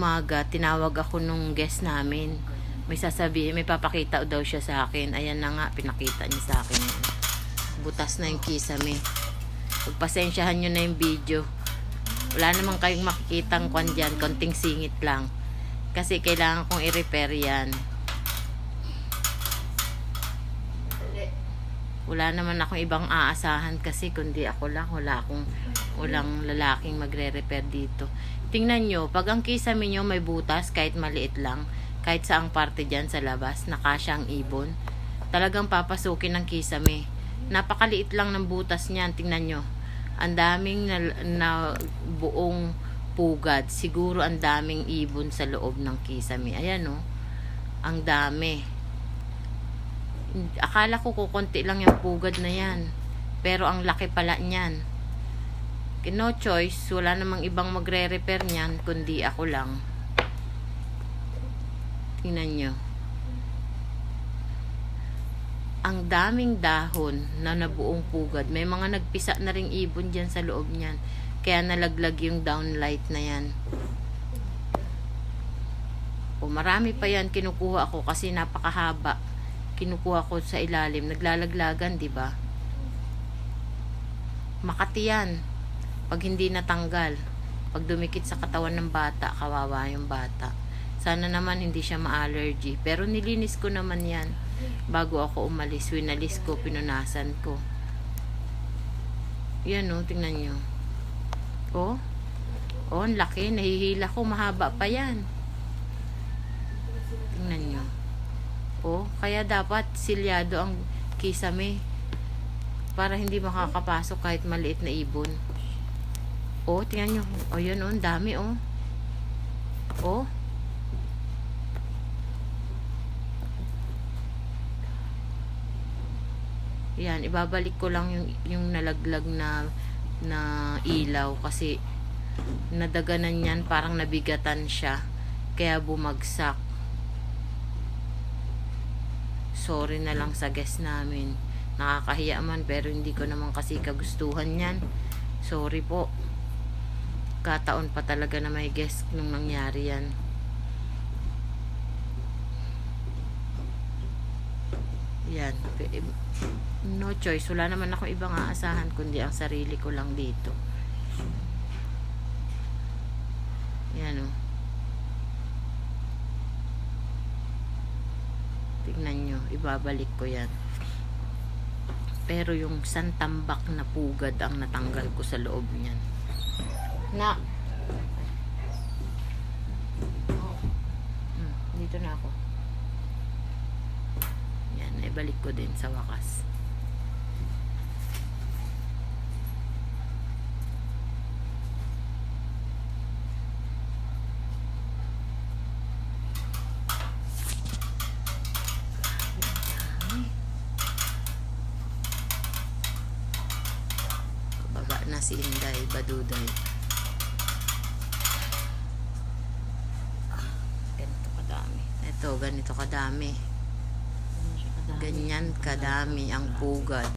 umaga, tinawag ako nung guest namin. May sasabihin, may papakita daw siya sa akin. Ayan na nga, pinakita niya sa akin. Butas na yung kisame. Pagpasensyahan nyo na yung video. Wala naman kayong makikitang kwan dyan, konting singit lang. Kasi kailangan kong i-repair yan. Wala naman akong ibang aasahan kasi kundi ako lang. Wala akong walang lalaking magre-repair dito. Tingnan nyo, pag ang kisame nyo may butas, kahit maliit lang, kahit saang parte dyan sa labas, nakasya ang ibon, talagang papasukin ng kisame. Napakaliit lang ng butas niyan, tingnan nyo. Ang daming na, na buong pugad. Siguro ang daming ibon sa loob ng kisame. Ayan o. Ang dami. Akala ko kukunti lang yung pugad na yan. Pero ang laki pala niyan. No choice, wala namang ibang magre-repair niyan, kundi ako lang. Tingnan nyo. Ang daming dahon na nabuong pugad. May mga nagpisa na ring ibon dyan sa loob niyan. Kaya nalaglag yung downlight na yan. O marami pa yan kinukuha ko kasi napakahaba. Kinukuha ko sa ilalim. Naglalaglagan, di ba? Makati yan. Pag hindi natanggal. Pag dumikit sa katawan ng bata, kawawa yung bata. Sana naman hindi siya ma-allergy. Pero nilinis ko naman yan. Bago ako umalis, winalis ko, pinunasan ko. Yan o, tingnan nyo. Oh, oh, ang laki. Nahihila ko, mahaba pa yan. Tingnan nyo. Oh, kaya dapat silyado ang kisame. Para hindi makakapasok kahit maliit na ibon. Oh, tingnan nyo. Oh, yun oh, dami oh. Oh. Yan, ibabalik ko lang yung, yung nalaglag na na ilaw kasi nadaganan yan parang nabigatan siya kaya bumagsak sorry na lang sa guest namin. Nakakahiya man pero hindi ko naman kasi kagustuhan yan. Sorry po. Kataon pa talaga na may guest nung nangyari yan. Yan. No choice. Wala naman ako ibang aasahan kundi ang sarili ko lang dito yan o tignan nyo ibabalik ko yan. Pero yung santambak na pugad ang natanggal ko sa loob niyan. Na. Hmm, dito na ako. Yan naibalik ko din sa wakas na si Inday Baduday. Ganito kadami. Ito ganito kadami. Ganyan kadami. Ang pugad